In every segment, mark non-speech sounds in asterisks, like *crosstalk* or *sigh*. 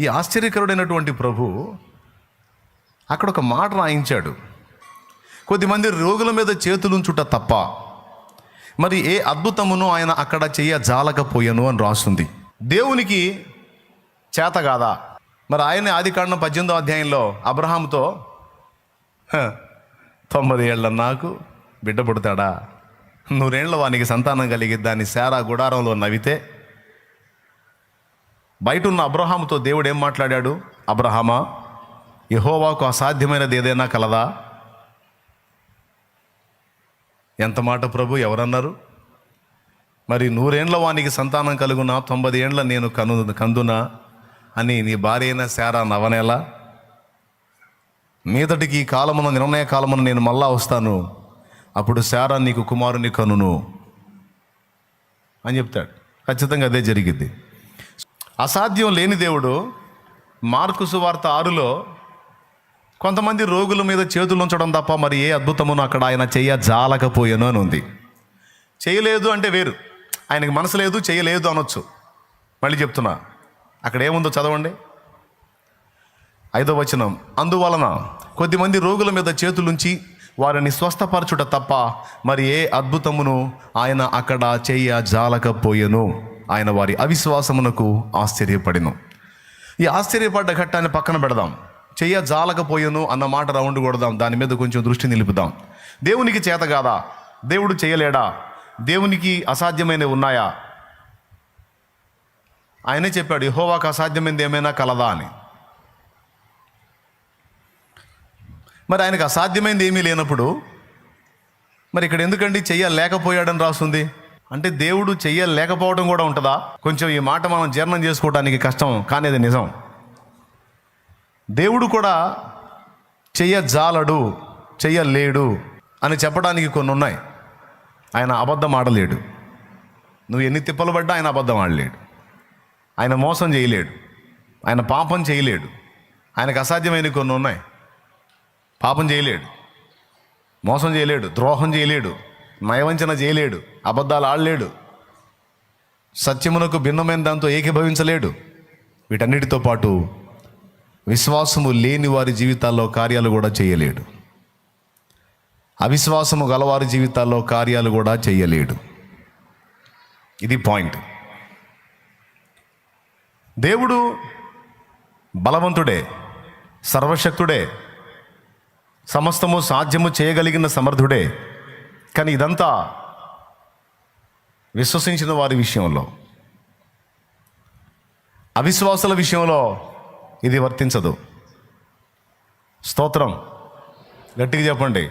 ఈ ఆశ్చర్యకరుడైనటువంటి ప్రభు అక్కడ ఒక మాట రాయించాడు. కొద్దిమంది రోగుల మీద చేతులుంచుట తప్ప మరి ఏ అద్భుతమును ఆయన అక్కడ చేయ జాలకపోయాను అని రాస్తుంది. దేవునికి చేత కాదా? మరి ఆయన ఆది కాండం పద్దెనిమిదో అధ్యాయంలో అబ్రహాంతో తొమ్మిది తొంభై ఏళ్ళ నాకు బిడ్డ పుడతాడా? నూరేళ్ళ వానికి సంతానం కలిగి దాన్ని శారా గుడారంలో నవ్వితే బయట ఉన్న అబ్రహాముతో దేవుడు ఏం మాట్లాడాడు? అబ్రహామా యహోవాకు అసాధ్యమైనది ఏదైనా కలదా? ఎంత మాట ప్రభు ఎవరన్నారు? మరి నూరేండ్ల వానికి సంతానం కలుగునా? తొంభై ఏండ్ల నేను కను కందునా? అని నీ భార్య అయిన శారా నవనేలా మీదటికి ఈ కాలమున నిర్ణయ కాలమున నేను మళ్ళా వస్తాను. అప్పుడు శారా నీకు కుమారుని కనును. అని చెప్తాడు. ఖచ్చితంగా అదే జరిగింది అసాధ్యం లేని దేవుడు మార్కు సువార్త ఆరులో కొంతమంది రోగుల మీద చేతులు ఉంచడం తప్ప మరి ఏ అద్భుతమును అక్కడ ఆయన చెయ్య జాలకపోయాను అని ఉంది. చేయలేదు అంటే వేరు. ఆయనకి మనసు లేదు చేయలేదు అనొచ్చు. మళ్ళీ చెప్తున్నా. అక్కడ ఏముందో చదవండి. ఐదో వచనం. అందువలన కొద్దిమంది రోగుల మీద చేతులుంచి వారిని స్వస్థపరచుట తప్ప మరి ఏ అద్భుతమును ఆయన అక్కడ చెయ్య జాలకపోయెను ఆయన వారి అవిశ్వాసమునకు ఆశ్చర్యపడిను. ఈ ఆశ్చర్యపడ్డ ఘట్టాన్ని పక్కన పెడదాం. చెయ్య జాలకపోయాను అన్న మాట రౌండ్ కొడదాం. దాని మీద కొంచెం దృష్టి నిలుపుదాం. దేవునికి చేత కాదా? దేవుడు చేయలేడా? దేవునికి అసాధ్యమైనవి ఉన్నాయా? ఆయనే చెప్పాడు యహోవాకు అసాధ్యమైనది ఏమైనా కలదా? అని. మరి ఆయనకు అసాధ్యమైనది ఏమీ లేనప్పుడు మరి ఇక్కడ ఎందుకండి చెయ్య లేకపోయాడని రాస్తుంది అంటే దేవుడు చెయ్యలేకపోవడం కూడా ఉంటుందా? కొంచెం ఈ మాట మనం జీర్ణం చేసుకోవడానికి కష్టం కానీ అది నిజం. దేవుడు కూడా చెయ్యజాలడు చెయ్యలేడు అని చెప్పడానికి కొన్ని ఉన్నాయి. ఆయన అబద్ధం ఆడలేడు. నువ్వు ఎన్ని తిప్పలు పడ్డా ఆయన అబద్ధం ఆడలేడు. ఆయన మోసం చేయలేడు. ఆయన పాపం చేయలేడు. ఆయనకు అసాధ్యమైనవి కొన్ని ఉన్నాయి. పాపం చేయలేడు. మోసం చేయలేడు. ద్రోహం చేయలేడు. నయవంచన చేయలేడు. అబద్ధాలు ఆడలేడు. సత్యమునకు భిన్నమైన దాంతో ఏకీభవించలేడు. వీటన్నిటితో పాటు విశ్వాసము లేని వారి జీవితాల్లో కార్యాలు కూడా చేయలేడు. అవిశ్వాసము గలవారి జీవితాల్లో కార్యాలు కూడా చేయలేడు. ఇది పాయింట్. దేవుడు బలవంతుడే సర్వశక్తుడే సమస్తము సాధ్యము చేయగలిగిన సమర్థుడే. కానీ ఇదంతా విశ్వసించిన వారి విషయంలో అవిశ్వాసుల విషయంలో ఇది వర్తించదు. స్తోత్రం. గట్టిగా చెప్పండి.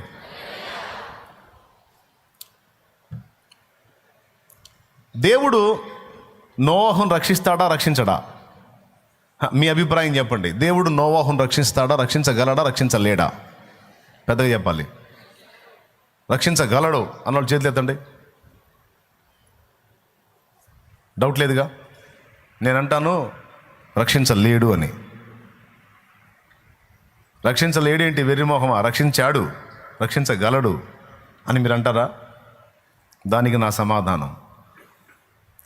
దేవుడు నోవాహును రక్షిస్తాడా రక్షించడా? మీ అభిప్రాయం చెప్పండి. దేవుడు నోవాహును రక్షిస్తాడా రక్షించగలడా రక్షించలేడా? పెద్దగా చెప్పాలి. రక్షించగలడు అన్నోళ్ళు చేతులు ఎత్తండి డౌట్ లేదుగా? నేను అంటాను రక్షించలేడు అని. రక్షించలేడు ఏంటి వెర్రిమోహమా? రక్షించాడు రక్షించగలడు అని మీరు అంటారా దానికి నా సమాధానం.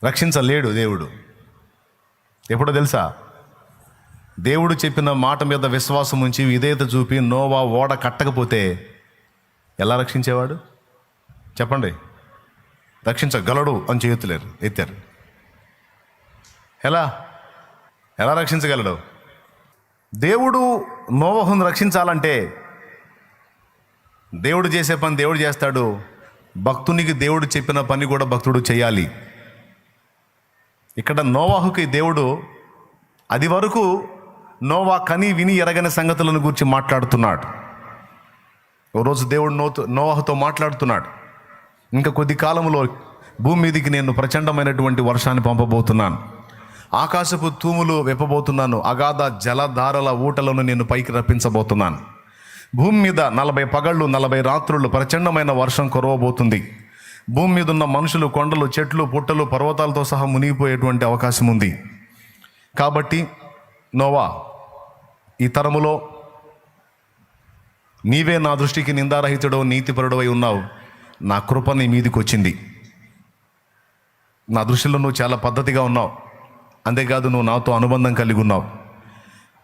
రక్షించలేడు దేవుడు. ఎప్పుడో తెలుసా? దేవుడు చెప్పిన మాట మీద విశ్వాసం ఉంచి విధేయత చూపి నోవా ఓడ కట్టకపోతే ఎలా రక్షించేవాడు? చెప్పండి. రక్షించగలడు అని చేతులేరు ఎత్తారు. ఎలా? ఎలా రక్షించగలడు? దేవుడు నోవహును రక్షించాలంటే దేవుడు చేసే పని దేవుడు చేస్తాడు. భక్తునికి దేవుడు చెప్పిన పని కూడా భక్తుడు చేయాలి. ఇక్కడ నోవాహుకి దేవుడు అది వరకు నోవా కని విని ఎరగని సంగతులను గురించి మాట్లాడుతున్నాడు. ఓ రోజు దేవుడు నోతో నోవాహుతో మాట్లాడుతున్నాడు. ఇంకా కొద్ది కాలంలో భూమి మీదికి నేను ప్రచండమైనటువంటి వర్షాన్ని పంపబోతున్నాను. ఆకాశపు తూములు వెప్పబోతున్నాను అగాధ జలధారల ఊటలను నేను పైకి రప్పించబోతున్నాను. భూమి మీద నలభై పగళ్ళు నలభై రాత్రులు ప్రచండమైన వర్షం కురవబోతుంది. భూమి మీద ఉన్న మనుషులు కొండలు చెట్లు పుట్టలు పర్వతాలతో సహా మునిగిపోయేటువంటి అవకాశం ఉంది. కాబట్టి నోవా ఈ తరములో నీవే నా దృష్టికి నిందారహితుడవు నీతిపరుడవై ఉన్నావు. నా కృప నీ మీదికి వచ్చింది నా దృష్టిలో నువ్వు చాలా పద్ధతిగా ఉన్నావు. అంతేకాదు నువ్వు నాతో అనుబంధం కలిగి ఉన్నావు.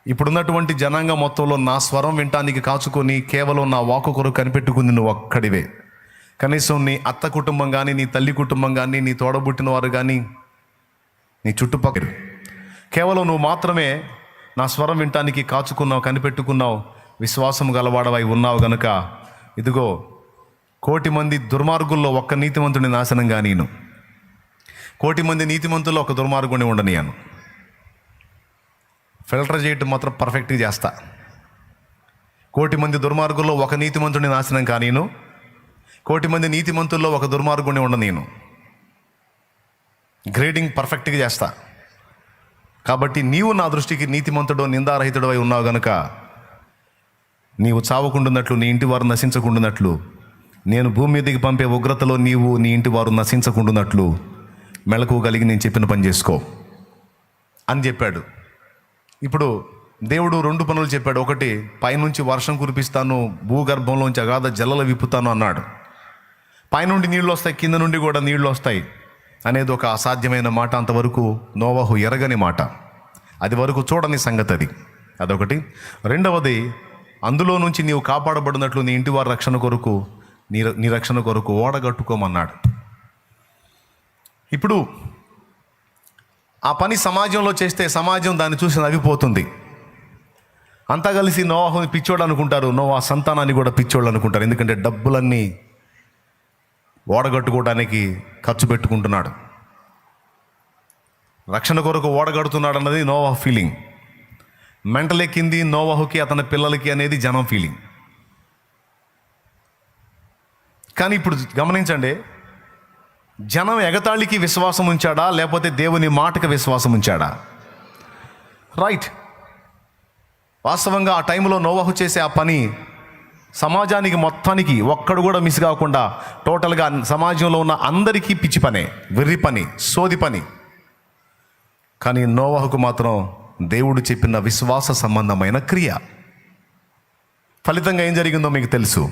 ఇప్పుడున్నటువంటి జనాంగం మొత్తంలో నా స్వరం వింటానికి కాచుకొని కేవలం నా వాకు కొరకు కనిపెట్టుకుంది నువ్వు ఒక్కడివే. కనీసం నీ అత్త కుటుంబం కానీ నీ తల్లి కుటుంబం కానీ నీ తోడబుట్టిన వారు కానీ నీ చుట్టుపక్కల కేవలం నువ్వు మాత్రమే నా స్వరం వినటానికి కాచుకున్నావు కనిపెట్టుకున్నావు విశ్వాసం గలవాడవై ఉన్నావు గనుక ఇదిగో కోటి మంది దుర్మార్గుల్లో ఒక్క నీతిమంతుని నాశనంగా నేను. కోటి మంది నీతిమంతుల్లో ఒక దుర్మార్గుని ఉండనియాను. ఫిల్టర్ చేయటం మాత్రం పర్ఫెక్ట్గా చేస్తా. కోటి మంది దుర్మార్గుల్లో ఒక నీతిమంతుడిని నాశనం కానీను. కోటి మంది నీతిమంతుల్లో ఒక దుర్మార్గుని ఉండనీను గ్రేడింగ్ పర్ఫెక్ట్గా చేస్తా. కాబట్టి నీవు నా దృష్టికి నీతిమంతుడు నిందారహితుడు అయి ఉన్నావు గనుక నీవు చావకుండున్నట్లు నీ ఇంటి వారు నశించకుండున్నట్లు నేను భూమి మీదకి పంపే ఉగ్రతలో నీవు నీ ఇంటి వారు నశించకుండున్నట్లు మెలకు కలిగి నేను చెప్పిన పని చేసుకో. అని చెప్పాడు. ఇప్పుడు దేవుడు రెండు పనులు చెప్పాడు. ఒకటి పైనుంచి వర్షం కురిపిస్తాను భూగర్భంలోంచి అగాధ జల్లలు విప్పుతాను అన్నాడు. పైనుండి నీళ్ళు వస్తాయి కింద నుండి కూడా నీళ్ళు వస్తాయి అనేది ఒక అసాధ్యమైన మాట. అంతవరకు నోవాహు ఎరగని మాట. అది వరకు చూడని సంగతి అది. అదొకటి. రెండవది అందులో నుంచి నీవు కాపాడబడినట్లు నీ ఇంటి వారి రక్షణ కొరకు నీ నీ రక్షణ కొరకు ఓడగట్టుకోమన్నాడు. ఇప్పుడు ఆ పని సమాజంలో చేస్తే సమాజం దాన్ని చూసి నవ్విపోతుంది. అంతా కలిసి నోవాహుని పిచ్చోడు అనుకుంటారు. నోవా సంతానాన్ని కూడా పిచ్చోళ్ళు అనుకుంటారు. ఎందుకంటే డబ్బులన్నీ ఓడగట్టుకోవడానికి ఖర్చు పెట్టుకుంటున్నాడు. రక్షణ కొరకు ఓడగడుతున్నాడు అన్నది నోవాహు ఫీలింగ్. మెంటల్ ఎక్కింది నోవాహుకి అతని పిల్లలకి అనేది జనం ఫీలింగ్. కానీ ఇప్పుడు గమనించండి జనం ఎగతాళికి విశ్వాసం ఉంచాడా లేకపోతే దేవుని మాటకి విశ్వాసం ఉంచాడా రైట్ వాస్తవంగా ఆ టైంలో నోవాహు చేసే ఆ పని సమాజానికి మొత్తానికి ఒక్కడు కూడా మిస్ కాకుండా టోటల్గా సమాజంలో ఉన్న అందరికీ పిచ్చి పనే వెర్రి పని సోది పని. కానీ నోవాహుకు మాత్రం దేవుడు చెప్పిన విశ్వాస సంబంధమైన క్రియ. ఫలితంగా ఏం జరిగిందో మీకు తెలుసు.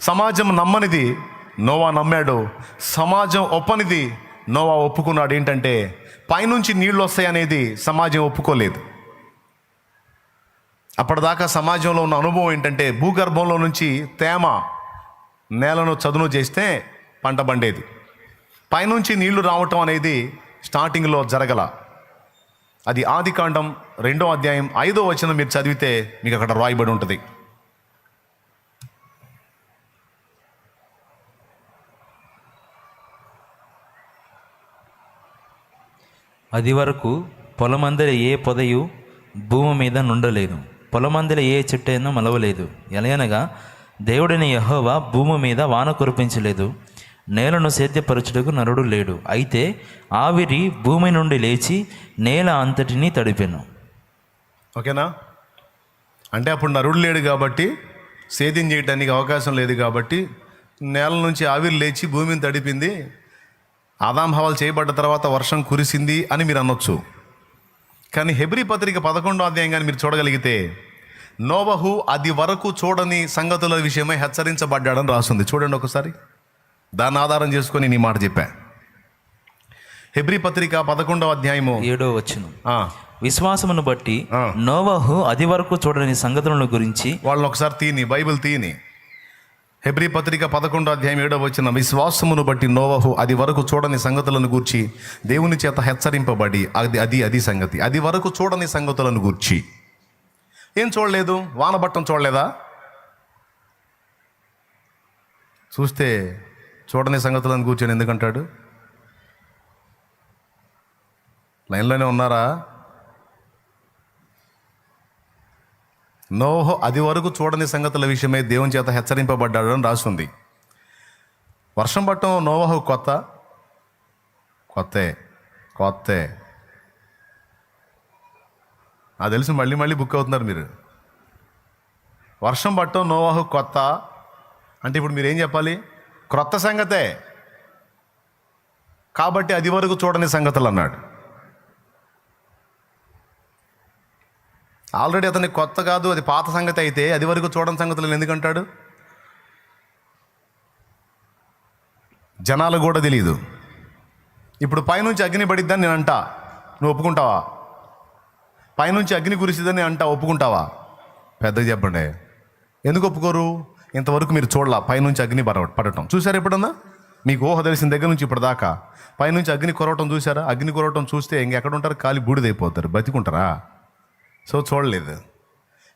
సమాజం నమ్మనిది నోవా నమ్మాడు. సమాజం ఒప్పనిది. నోవా ఒప్పుకున్నాడు. ఏంటంటే పైనుంచి నీళ్ళు వస్తాయనేది సమాజం ఒప్పుకోలేదు. అప్పటిదాకా సమాజంలో ఉన్న అనుభవం ఏంటంటే భూగర్భంలో నుంచి తేమ నేలను చదును చేస్తే పంట పండేది. పైనుంచి నీళ్ళు రావటం అనేది స్టార్టింగ్లో జరగల. అది ఆది కాండం రెండో అధ్యాయం ఐదో వచనం మీరు చదివితే మీకు అక్కడ రాయబడి ఉంటుంది. అది వరకు పొలమందల ఏ పొదయు భూమి మీద నుండలేదు. పొలమందల ఏ చెట్టైనా మలవలేదు. ఎలయనగా దేవుడిని యహోవా భూమి మీద వాన కురిపించలేదు. నేలను సేద్యపరచుటకు నరుడు లేడు. అయితే ఆవిరి భూమి నుండి లేచి నేల అంతటిని తడిపెను. ఓకేనా? అంటే అప్పుడు నరుడు లేడు కాబట్టి సేద్యం చేయడానికి అవకాశం లేదు కాబట్టి నేల నుంచి ఆవిరి లేచి భూమిని తడిపింది ఆదాం హవాలు చేయబడ్డ తర్వాత వర్షం కురిసింది అని మీరు అనొచ్చు. కానీ హెబ్రి పత్రిక పదకొండో అధ్యాయం కానీ మీరు చూడగలిగితే నోవహు అది వరకు చూడని సంగతుల విషయమై హెచ్చరించబడ్డాడని రాస్తుంది చూడండి ఒకసారి. దాన్ని ఆధారం చేసుకొని నీ మాట చెప్పా. హెబ్రి పత్రిక పదకొండవ అధ్యాయము. ఏడో వచ్చును విశ్వాసమును బట్టి. నోవహు అది వరకు చూడని సంగతులను గురించి వాళ్ళని ఒకసారి తీని బైబిల్ తీని. హెబ్రి పత్రిక పదకొండో అధ్యాయం ఏడవ వచ్చిన విశ్వాసమును బట్టి నోవహు అది వరకు చూడని సంగతులను గూర్చి దేవుని చేత హెచ్చరింపబడి అది అది అది సంగతి. అది వరకు చూడని సంగతులను గూర్చి. ఏం చూడలేదు? వానబట్టం చూడలేదా? చూస్తే చూడని సంగతులను కూర్చొని ఎందుకంటాడు? లైన్లోనే ఉన్నారా? నోహో అది వరకు చూడని సంగతుల విషయమై దేవుని చేత హెచ్చరింపబడ్డాడు అని రాస్తుంది వర్షం పట్టడం నోవహు కొత్త? కొత్తే కొత్తే. నాకు తెలిసి మళ్ళీ మళ్ళీ బుక్ అవుతున్నారు మీరు. వర్షం పట్టడం నోవాహు కొత్త? అంటే ఇప్పుడు మీరు ఏం చెప్పాలి? క్రొత్త సంగతే. కాబట్టి అది వరకు చూడని సంగతులు అన్నాడు. ఆల్రెడీ అతనికి కొత్త కాదు అది పాత సంగతి అయితే అది వరకు చూడని సంగతులు ఎందుకంటాడు? జనాలు కూడా తెలియదు ఇప్పుడు పైనుంచి అగ్ని పడిద్దని నేను అంటా. నువ్వు ఒప్పుకుంటావా? పైనుంచి అగ్ని కురిసిదని అంటా ఒప్పుకుంటావా? పెద్దగా చెప్పండి. ఎందుకు ఒప్పుకోరు? ఇంతవరకు మీరు చూడాల పైనుంచి అగ్ని పడ పడటం. చూసారు ఎప్పుడన్నా? మీకు ఊహ తెలిసిన దగ్గర నుంచి ఇప్పటిదాకా. పైనుంచి అగ్ని కొరవటం చూసారా అగ్ని కొరవటం చూస్తే ఇంకెక్కడ ఉంటారు? కాలి బూడిదైపోతారు. బతికుంటారా? సో చూడలేదు.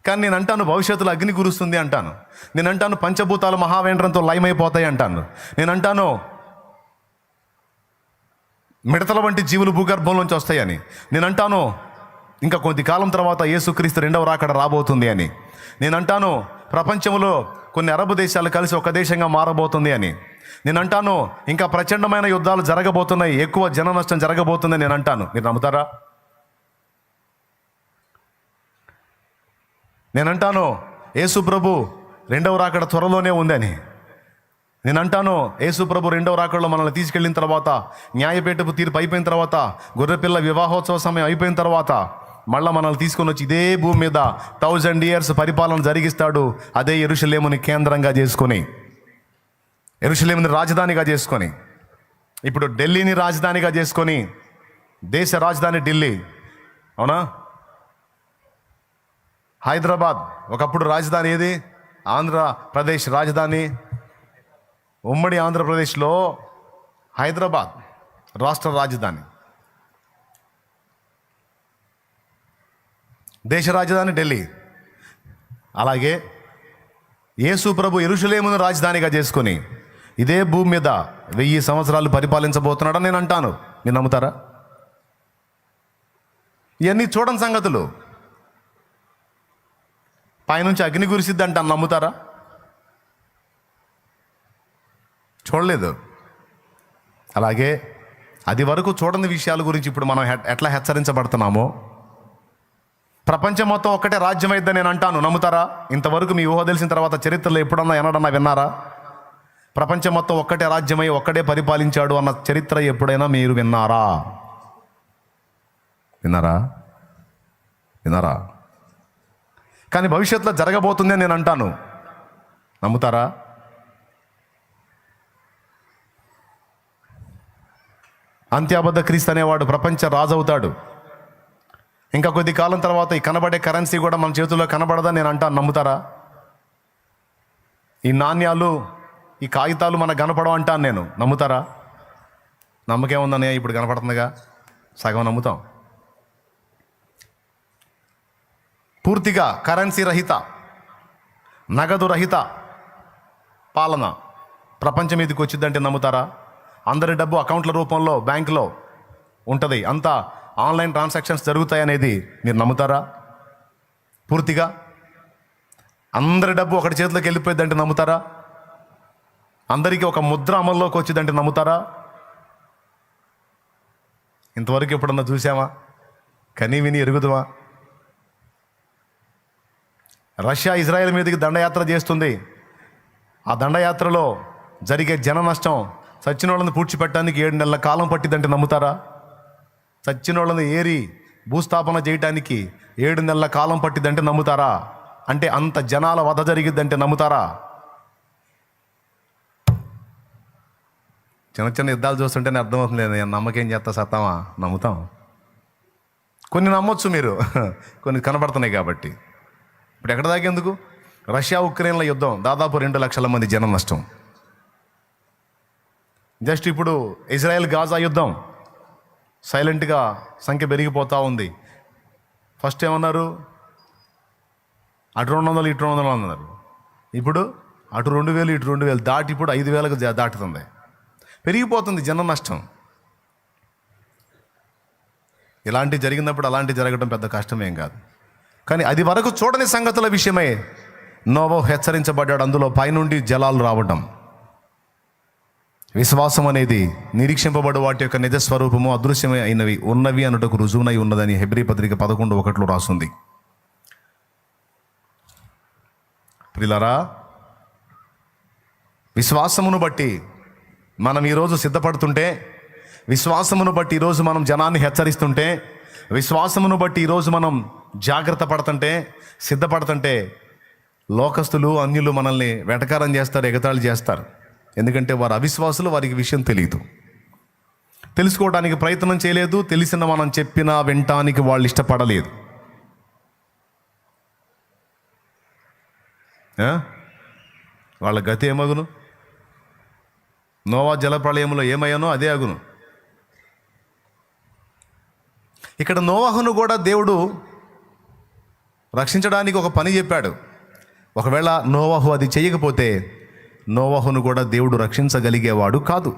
కానీ నేను అంటాను భవిష్యత్తులో అగ్ని కురుస్తుంది అంటాను. నేను అంటాను పంచభూతాలు మహావేంద్రంతో లయమైపోతాయి అంటాను. నేను అంటాను మిడతల వంటి జీవులు భూగర్భంలోంచి వస్తాయని. నేను అంటాను ఇంకా కొద్ది కాలం తర్వాత యేసుక్రీస్తు రెండవ రాకడ రాబోతుంది అని. నేను అంటాను ప్రపంచంలో కొన్ని అరబ్ దేశాలు కలిసి ఒక దేశంగా మారబోతుంది అని. నేను అంటాను ఇంకా ప్రచండమైన యుద్ధాలు జరగబోతున్నాయి ఎక్కువ జన నష్టం జరగబోతుందని నేను అంటాను. మీరు నమ్ముతారా? నేను అంటాను యేసు ప్రభు రెండవ రాకడ త్వరలోనే ఉందని. నేను అంటాను యేసు ప్రభు రెండవ రాకడలో మనల్ని తీసుకెళ్ళిన తర్వాత న్యాయపేటపు తీర్పు అయిపోయిన తర్వాత గొర్రెపిల్ల వివాహోత్సవ సమయం అయిపోయిన తర్వాత మళ్ళీ మనల్ని తీసుకొని వచ్చి ఇదే భూమి మీద థౌజండ్ ఇయర్స్ పరిపాలన జరిగిస్తాడు అదే ఎరుషలేముని కేంద్రంగా చేసుకొని ఎరుషలేముని రాజధానిగా చేసుకొని ఇప్పుడు ఢిల్లీని రాజధానిగా చేసుకొని దేశ రాజధాని ఢిల్లీ అవునా? హైదరాబాద్ ఒకప్పుడు రాజధాని ఏది? ఆంధ్రప్రదేశ్ రాజధాని. ఉమ్మడి ఆంధ్రప్రదేశ్లో హైదరాబాద్ రాష్ట్ర రాజధాని. దేశ రాజధాని ఢిల్లీ. అలాగే యేసు ప్రభు ఎరుషులేమును రాజధానిగా చేసుకొని ఇదే భూమి మీద వెయ్యి సంవత్సరాలు పరిపాలించబోతున్నాడని నేను అంటాను. మీరు నమ్ముతారా? ఇవన్నీ చూడని సంగతులు. పైనుంచి అగ్ని కురిసిద్ది అంటాను నమ్ముతారా? చూడలేదు. అలాగే అది వరకు చూడని విషయాల గురించి ఇప్పుడు మనం ఎట్లా హెచ్చరించబడుతున్నామో? ప్రపంచం మొత్తం ఒక్కటే రాజ్యం అయిద్దని నేను అంటాను. నమ్ముతారా? ఇంతవరకు మీ ఊహ తెలిసిన తర్వాత చరిత్రలో ఎప్పుడన్నా ఎన్నడన్నా విన్నారా? ప్రపంచం మొత్తం ఒక్కటే రాజ్యమై ఒక్కడే పరిపాలించాడు అన్న చరిత్ర ఎప్పుడైనా మీరు విన్నారా? విన్నారా? విన్నారా? కానీ భవిష్యత్తులో జరగబోతుంది నేను అంటాను. నమ్ముతారా? అంత్యాబద్ధ క్రీస్తు అనేవాడు ప్రపంచ రాజవుతాడు. ఇంకా కొద్ది కాలం తర్వాత ఈ కనబడే కరెన్సీ కూడా మన చేతుల్లో కనబడదని నేను అంటాను. నమ్ముతారా? ఈ నాణ్యాలు ఈ కాగితాలు మనకు కనపడవు అంటాను నేను. నమ్ముతారా? నమ్మకం ఉందని ఇప్పుడు కనపడుతుందిగా. సగం నమ్ముతాం. పూర్తిగా కరెన్సీ రహిత నగదు రహిత పాలన ప్రపంచం మీదకి వచ్చిందంటే నమ్ముతారా? అందరి డబ్బు అకౌంట్ల రూపంలో బ్యాంకులో ఉంటుంది. అంతా ఆన్లైన్ ట్రాన్సాక్షన్స్ జరుగుతాయనేది మీరు నమ్ముతారా? పూర్తిగా? అందరి డబ్బు ఒకటి చేతిలోకి వెళ్ళిపోయిందంటే నమ్ముతారా? అందరికీ ఒక ముద్ర అమల్లోకి వచ్చిందంటే నమ్ముతారా? ఇంతవరకు ఎప్పుడన్నా చూసామా కనీ విని ఎరుగుదామా రష్యా ఇజ్రాయెల్ మీదకి దండయాత్ర చేస్తుంది. ఆ దండయాత్రలో జరిగే జన నష్టం చచ్చిన వాళ్ళని పూడ్చిపెట్టడానికి ఏడు నెలల కాలం పట్టిందంటే నమ్ముతారా? చచ్చిన వాళ్ళని ఏరి భూస్థాపన చేయటానికి ఏడు నెలల కాలం పట్టిందంటే నమ్ముతారా? అంటే అంత జనాల వధ జరిగిద్దంటే నమ్ముతారా? చిన్న చిన్న యుద్ధాలు చూస్తుంటేనే అర్థమవుతుంది నేను నమ్మకేం చేస్తా సత్తామా? నమ్ముతాం. కొన్ని నమ్మొచ్చు మీరు. *laughs* కొన్ని కనబడుతున్నాయి కాబట్టి. ఇప్పుడు ఎక్కడ దాకేందుకు? రష్యా ఉక్రెయిన్ల యుద్ధం దాదాపు రెండు లక్షల మంది జనం నష్టం. జస్ట్ ఇప్పుడు ఇజ్రాయెల్ గాజా యుద్ధం సైలెంట్గా సంఖ్య పెరిగిపోతూ ఉంది. ఫస్ట్ ఏమన్నారు? అటు రెండు వందలు ఇటు రెండు వందలు అన్నారు. ఇప్పుడు అటు రెండు వేలు ఇటు రెండు వేలు దాటి ఇప్పుడు ఐదు వేలకు దాటుతుంది. పెరిగిపోతుంది జన నష్టం. ఇలాంటి జరిగినప్పుడు అలాంటి జరగడం పెద్ద కష్టమేం కాదు. కానీ అది వరకు చూడని సంగతుల విషయమై. నోవో హెచ్చరించబడ్డాడు. అందులో పైనుండి జలాలు రావడం విశ్వాసం అనేది నిరీక్షింపబడు వాటి యొక్క నిజ స్వరూపము అదృశ్యమై అయినవి ఉన్నవి అన్నటకు రుజువునై ఉన్నదని హెబ్రి పత్రిక పదకొండు ఒకటిలో రాసుంది. ప్రిలరా విశ్వాసమును బట్టి మనం ఈరోజు సిద్ధపడుతుంటే విశ్వాసమును బట్టి ఈరోజు మనం జనాన్ని హెచ్చరిస్తుంటే విశ్వాసమును బట్టి ఈరోజు మనం జాగ్రత్త పడుతుంటే సిద్ధపడుతుంటే లోకస్తులు అన్యులు మనల్ని వెటకారం చేస్తారు ఎగతాళి చేస్తారు. ఎందుకంటే వారు అవిశ్వాసులు వారికి విషయం తెలియదు తెలుసుకోవడానికి ప్రయత్నం చేయలేదు తెలిసిన మనం చెప్పినా వినటానికి వాళ్ళు ఇష్టపడలేదు. వాళ్ళ గతి ఏమగును? నోవా జలప్రళయంలో ఏమయ్యానో అదే అగును. ఇక్కడ నోవాహును కూడా దేవుడు రక్షించడానికి ఒక పని చెప్పాడు. ఒకవేళ నోవాహు అది చేయకపోతే నోవాహును కూడా దేవుడు రక్షించగలిగేవాడు కాదు.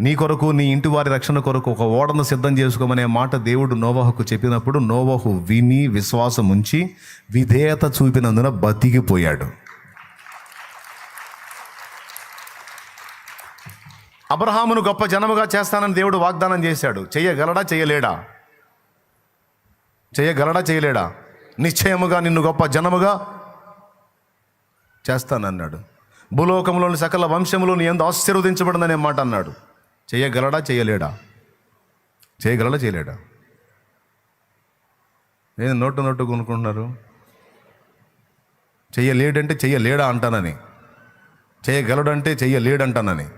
నీ కొరకు నీ ఇంటి వారి రక్షణ కొరకు ఒక ఓడను సిద్ధం చేసుకోమనే మాట దేవుడు నోవాహుకు చెప్పినప్పుడు నోవాహు విని విశ్వాసం ఉంచి విధేయత చూపినందున బతికిపోయాడు. అబ్రహామును గొప్ప జనముగా చేస్తానని దేవుడు వాగ్దానం చేశాడు. చెయ్యగలడా చేయలేడా? చేయగలడా? చేయలేడా? నిశ్చయముగా నిన్ను గొప్ప జనముగా చేస్తానన్నాడు. భూలోకంలోని సకల వంశములు నీ ఎందు ఆశీర్వదించబడిందనే మాట అన్నాడు. చేయగలడా? చేయలేడా? చేయగలడా? చేయలేడా? నేను నోటు నోటు కొనుక్కుంటున్నారు? చెయ్యలేడంటే చెయ్యలేడా అంటానని. చేయగలడంటే చెయ్యలేడంటానని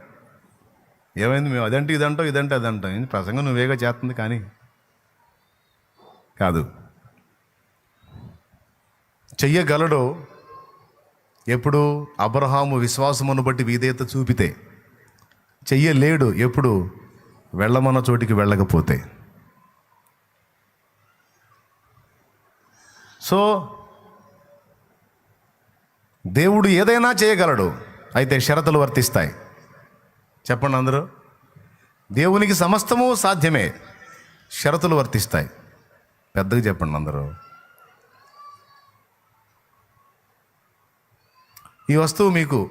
ఏమైంది? మేము అదంటే ఇదంటాం ఇదంటే అదంటాం ప్రసంగం నువ్వేగా చేస్తుంది కానీ. కాదు. చెయ్యగలడు ఎప్పుడు అబ్రహాము విశ్వాసమును బట్టి విధేయత చూపితే చెయ్యలేడు ఎప్పుడు వెళ్ళమన్న చోటికి వెళ్ళకపోతే. సో దేవుడు ఏదైనా చేయగలడు అయితే షరతులు వర్తిస్తాయి. చెప్పండి అందరూ. దేవునికి సమస్తము సాధ్యమే షరతులు వర్తిస్తాయి. పెద్దగా చెప్పండి అందరూ. ఈ వస్తువు మీకు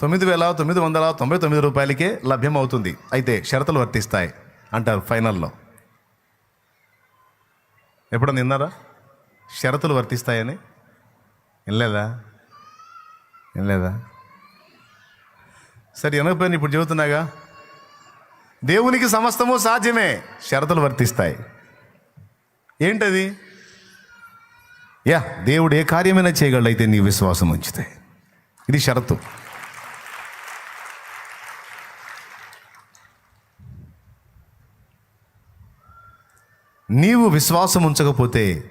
తొమ్మిది వేల తొమ్మిది వందల తొంభై తొమ్మిది రూపాయలకే లభ్యమవుతుంది. అయితే షరతులు వర్తిస్తాయి అంటారు ఫైనల్లో. ఎప్పుడన్నా విన్నారా? షరతులు వర్తిస్తాయని? వినలేదా? వినలేదా? సరే వినకపోయినా ఇప్పుడు చెబుతున్నాగా దేవునికి సమస్తము సాధ్యమే. షరతులు వర్తిస్తాయి. ఏంటది? యా దేవుడు ఏ కార్యమైనా చేయగలడు అయితే నీ విశ్వాసం ఉంచితే. ఇది షరతు. నీవు విశ్వాసం ఉంచకపోతే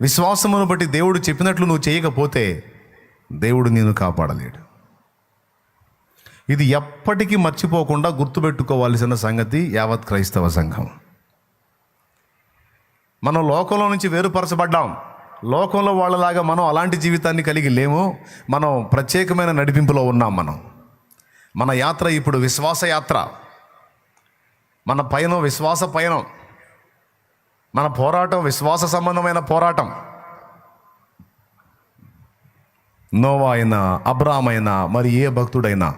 విశ్వాసమును బట్టి దేవుడు చెప్పినట్లు నువ్వు చేయకపోతే దేవుడు నేను కాపాడలేడు. ఇది ఎప్పటికీ మర్చిపోకుండా గుర్తుపెట్టుకోవాల్సిన సంగతి యావత్ క్రైస్తవ సంఘం. మనం లోకంలో నుంచి వేరుపరచబడ్డాం. లోకంలో వాళ్ళలాగా మనం అలాంటి జీవితాన్ని కలిగి లేము. మనం ప్రత్యేకమైన నడిపింపులో ఉన్నాం మనం. మన యాత్ర ఇప్పుడు విశ్వాస యాత్ర. మన పయనం విశ్వాస పయనం. మన పోరాటం విశ్వాస సంబంధమైన పోరాటం. నోవా అయినా అబ్రామ్ అయినా మరి ఏ భక్తుడైనా.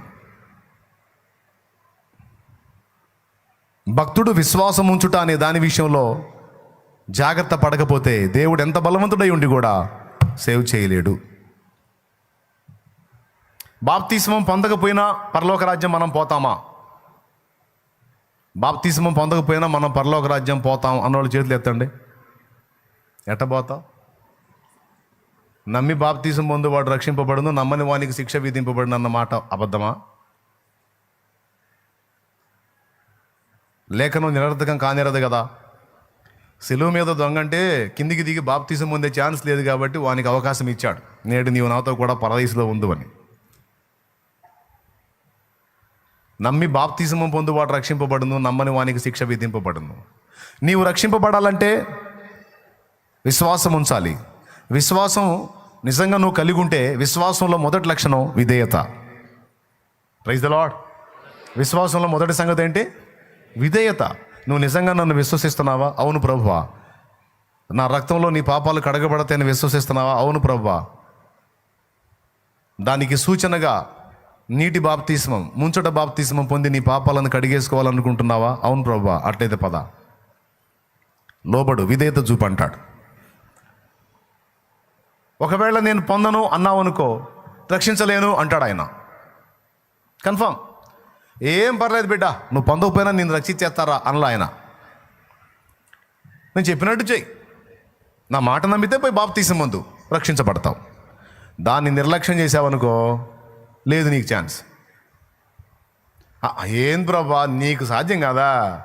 భక్తుడు విశ్వాసం ఉంచుట అనే దాని విషయంలో జాగ్రత్త పడకపోతే దేవుడు ఎంత బలవంతుడై ఉండి కూడా సేవ్ చేయలేడు. బాప్తిస్మం పొందకపోయినా పరలోక రాజ్యం మనం పోతామా? బాప్తిస్మం పొందకపోయినా మనం పరలోక రాజ్యం పోతాం అన్న వాళ్ళు చేతులు ఎత్తండి. ఎట్ట పోతాం? నమ్మి బాప్తీసం పొందు వాడు రక్షింపబడును నమ్మని వానికి శిక్ష విధింపబడిన అన్నమాట అబద్ధమా? లేఖనం నిరర్థకం కానిరదు కదా. సెలువు మీద దొంగ అంటే కిందికి దిగి బాప్తీసం పొందే ఛాన్స్ లేదు కాబట్టి వానికి అవకాశం ఇచ్చాడు. నేడు నీవు నాతో కూడా పరదేశంలో ఉండు అని నమ్మి బాప్తీసం పొందువాడు రక్షింపబడును నమ్మని వానికి శిక్ష విధింపబడును. నీవు రక్షింపబడాలంటే విశ్వాసం ఉంచాలి. విశ్వాసం నిజంగా నువ్వు కలిగి ఉంటే విశ్వాసంలో మొదటి లక్షణం విధేయత. ప్రైజ్ ద లాడ్ విశ్వాసంలో మొదటి సంగతి ఏంటి? విధేయత. నువ్వు నిజంగా నన్ను విశ్వసిస్తున్నావా? అవును ప్రభువా. నా రక్తంలో నీ పాపాలు కడగబడతాయని విశ్వసిస్తున్నావా? అవును ప్రభువా. దానికి సూచనగా నీటి బాప్తిస్మం ముంచట బాప్తిస్మం పొంది నీ పాపాలను కడిగేసుకోవాలనుకుంటున్నావా? అవును ప్రభువా. అట్లయితే పద. లోబడు విధేయత చూపు అంటాడు. ఒకవేళ నేను పొందను అన్నావు అనుకో రక్షించలేను అంటాడు ఆయన. కన్ఫామ్. ఏం పర్లేదు బిడ్డ నువ్వు పొందకపోయినా నేను రక్షించేస్తారా అనలా ఆయన. నేను చెప్పినట్టు చెయ్యి. నా మాట నమ్మితే పోయి బాప్తీసం ముందు రక్షించబడతావు. దాన్ని నిర్లక్ష్యం చేసావనుకో లేదు నీకు ఛాన్స్. ఏం ప్రభా నీకు సాధ్యం కాదా?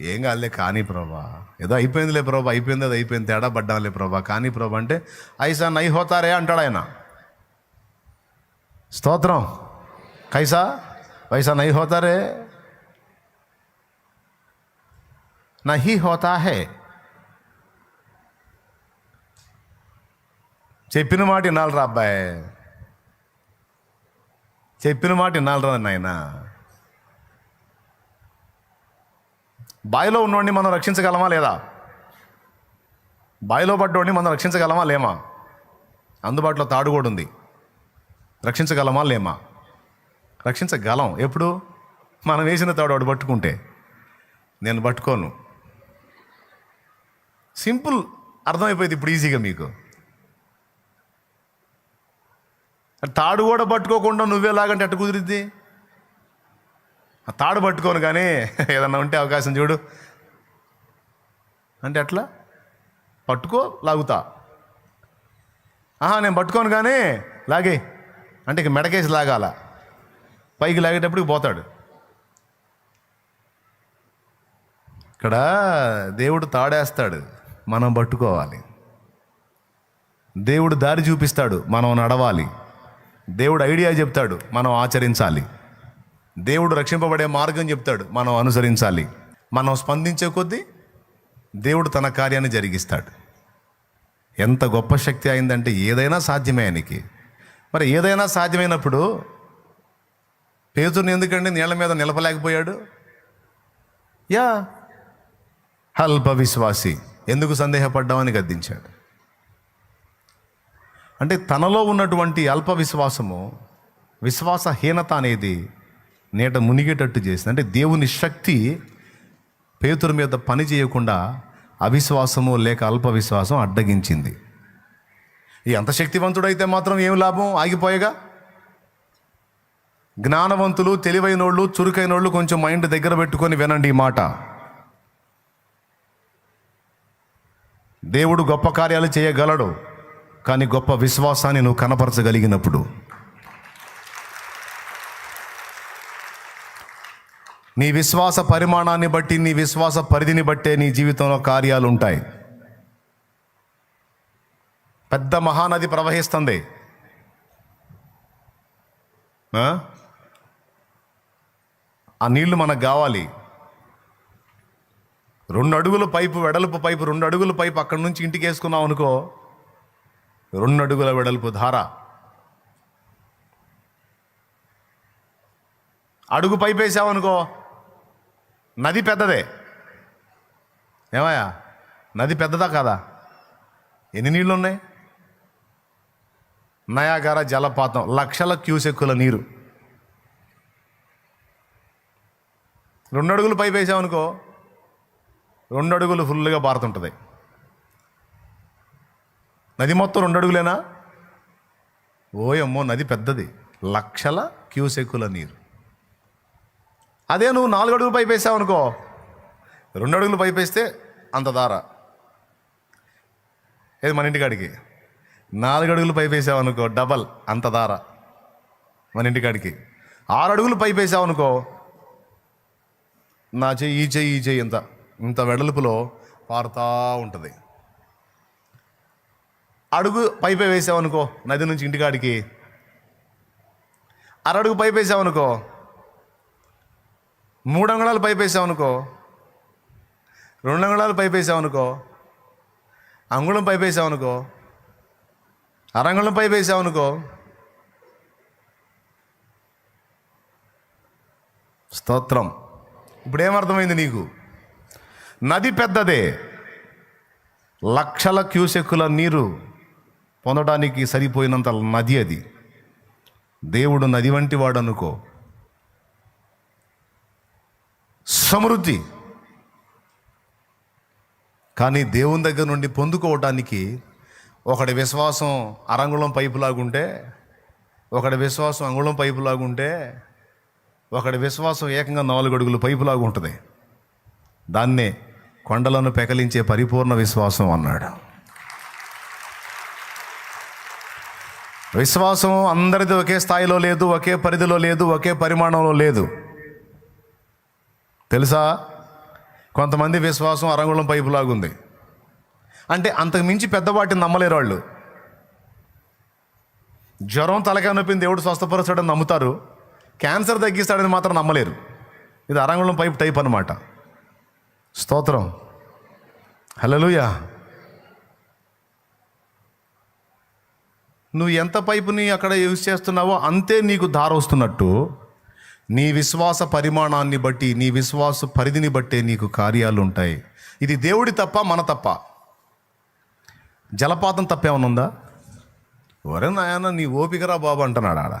ఏం కాదులే కానీ ప్రభా. ఏదో అయిపోయిందిలే ప్రభా అయిపోయింది అది అయిపోయింది తేడా పడ్డాంలే ప్రభా. కానీ ప్రభా అంటే ఐసా నై హోతారే అంటాడు ఆయన. స్తోత్రం. కైసా? వైసా నై హోతారే నహి హోతాహే చెప్పిన మాట వినాలరా అబ్బాయి చెప్పిన మాట వినాలరా నాయన బాయిలో ఉన్నోడిని మనం రక్షించగలమా లేదా బాయిలో పడ్డోడిని మనం రక్షించగలమా లేమా అందుబాటులో తాడు కూడా ఉంది రక్షించగలమా లేమా రక్షించగలం. ఎప్పుడు? మనం వేసిన తాడు వాడు పట్టుకుంటే. నేను పట్టుకోను. సింపుల్ అర్థమైపోయింది ఇప్పుడు ఈజీగా మీకు. తాడు కూడా పట్టుకోకుండా నువ్వేలాగంటే అట్టు కుదిరిద్ది? తాడు పట్టుకోను కానీ *laughs* ఏదన్నా ఉంటే అవకాశం చూడు. అంటే ఎట్లా? పట్టుకో లాగుతా. ఆహా నేను పట్టుకోను కానీ లాగే అంటే ఇక మెడకేసి లాగాల? పైకి లాగేటప్పటికి పోతాడు. ఇక్కడ దేవుడు తాడేస్తాడు. మనం పట్టుకోవాలి. దేవుడు దారి చూపిస్తాడు. మనం నడవాలి. దేవుడు ఐడియా చెప్తాడు. మనం ఆచరించాలి. దేవుడు రక్షింపబడే మార్గం చెప్తాడు. మనం అనుసరించాలి. మనం స్పందించే కొద్దీ దేవుడు తన కార్యాన్ని జరిగిస్తాడు. ఎంత గొప్ప శక్తి అయిందంటే ఏదైనా సాధ్యమే ఆయనకి. మరి ఏదైనా సాధ్యమైనప్పుడు పేతుని ఎందుకండి నీళ్ళ మీద నిలపలేకపోయాడు? యా. అల్ప విశ్వాసి ఎందుకు సందేహపడ్డామని గద్దించాడు. అంటే తనలో ఉన్నటువంటి అల్ప విశ్వాసము విశ్వాసహీనత అనేది నేట మునిగేటట్టు చేసింది. అంటే దేవుని శక్తి పేతురు మీద పని చేయకుండా అవిశ్వాసము లేక అల్ప విశ్వాసం అడ్డగించింది. ఈ అంత శక్తివంతుడైతే మాత్రం ఏం లాభం? ఆగిపోయగా? జ్ఞానవంతులు తెలివైనోళ్ళు చురుకైనోళ్ళు కొంచెం మైండ్ దగ్గర పెట్టుకొని వినండి ఈ మాట. దేవుడు గొప్ప కార్యాలు చేయగలడు కానీ గొప్ప విశ్వాసాన్ని నువ్వు కనపరచగలిగినప్పుడు. నీ విశ్వాస పరిమాణాన్ని బట్టి నీ విశ్వాస పరిధిని బట్టే నీ జీవితంలో కార్యాలు ఉంటాయి పెద్ద మహానది ప్రవహిస్తుంది. ఆ? నీళ్ళు మనకు కావాలి. రెండు అడుగుల పైపు వెడల్పు పైపు రెండు అడుగుల పైపు అక్కడి నుంచి ఇంటికి వేసుకున్నాం అనుకో రెండు అడుగుల వెడల్పు ధార. అడుగు పైపు వేసామనుకో నది పెద్దదే. ఏమయ్యా? నది పెద్దదా కాదా? ఎన్ని నీళ్ళు ఉన్నాయి నయాగార జలపాతం లక్షల క్యూసెక్కుల నీరు. రెండు అడుగులు పైపు వేసామనుకో రెండు అడుగులు ఫుల్గా పారుతుంటుంది నది మొత్తం రెండు అడుగులేనా ఓయమ్మో నది పెద్దది. లక్షల క్యూసెక్కుల నీరు. అదే నువ్వు నాలుగు అడుగులు పైపు వేసావనుకో రెండు అడుగులు పైపు వేస్తే అంత దార. ఏది మన ఇంటికాడికి? నాలుగు అడుగులు పైపు వేసావు అనుకో డబల్ అంత దార. మన ఇంటికాడికి. ఆరు అడుగులు పైపు వేసావనుకో నా చెయ్యి ఈ చెయ్యి ఈ చెయ్యి ఇంత. ఇంత వెడల్పులో పారుతా ఉంటుంది. అడుగు పైపే వేసావనుకో నది నుంచి ఇంటికాడికి. అరడుగు పైపు వేసావనుకో మూడు అంగుళాలు పైపు వేసావనుకో రెండు అంగుళాలు పైపు వేసావనుకో అంగుళం పైపు వేసావనుకో అరంగుళం పైపు వేసావనుకో స్తోత్రం. ఇప్పుడు ఏమర్థమైంది నీకు? నది పెద్దదే. లక్షల క్యూసెక్కుల నీరు పొందడానికి సరిపోయినంత నది అది. దేవుడు నది వంటి వాడు అనుకో సమృద్ధి. కానీ దేవుని దగ్గర నుండి పొందుకోవటానికి ఒకడి విశ్వాసం అరంగుళం పైపు లాగుంటే ఒకడి విశ్వాసం అంగుళం పైపులాగుంటే ఒకడి విశ్వాసం ఏకంగా నాలుగు అడుగులు పైపులాగా ఉంటుంది. దాన్నే కొండలను పెకలించే పరిపూర్ణ విశ్వాసం అన్నాడు. విశ్వాసం అందరిది ఒకే స్థాయిలో లేదు ఒకే పరిధిలో లేదు ఒకే పరిమాణంలో లేదు. తెలుసా? కొంతమంది విశ్వాసం అరంగుళం పైపులాగుంది అంటే అంతకు మించి పెద్ద వాటిని నమ్మలేరు వాళ్ళు. జ్వరం తలకాయ నొప్పిని దేవుడు స్వస్థపరుస్తాడని నమ్ముతారు. క్యాన్సర్ తగ్గిస్తాడని మాత్రం నమ్మలేరు. ఇది అరంగుళం పైపు టైప్ అనమాట స్తోత్రం. హలోయా నువ్వు ఎంత పైపుని అక్కడ యూజ్ చేస్తున్నావో అంతే నీకు దార వస్తున్నట్టు. నీ విశ్వాస పరిమాణాన్ని బట్టి నీ విశ్వాస పరిధిని బట్టే నీకు కార్యాలు ఉంటాయి ఇది దేవుడి తప్ప మన తప్ప. జలపాతం తప్పేమన్నా ఉందా? ఒరే నాయన నీ ఓపికరా బాబు అంటున్నాడు ఆడ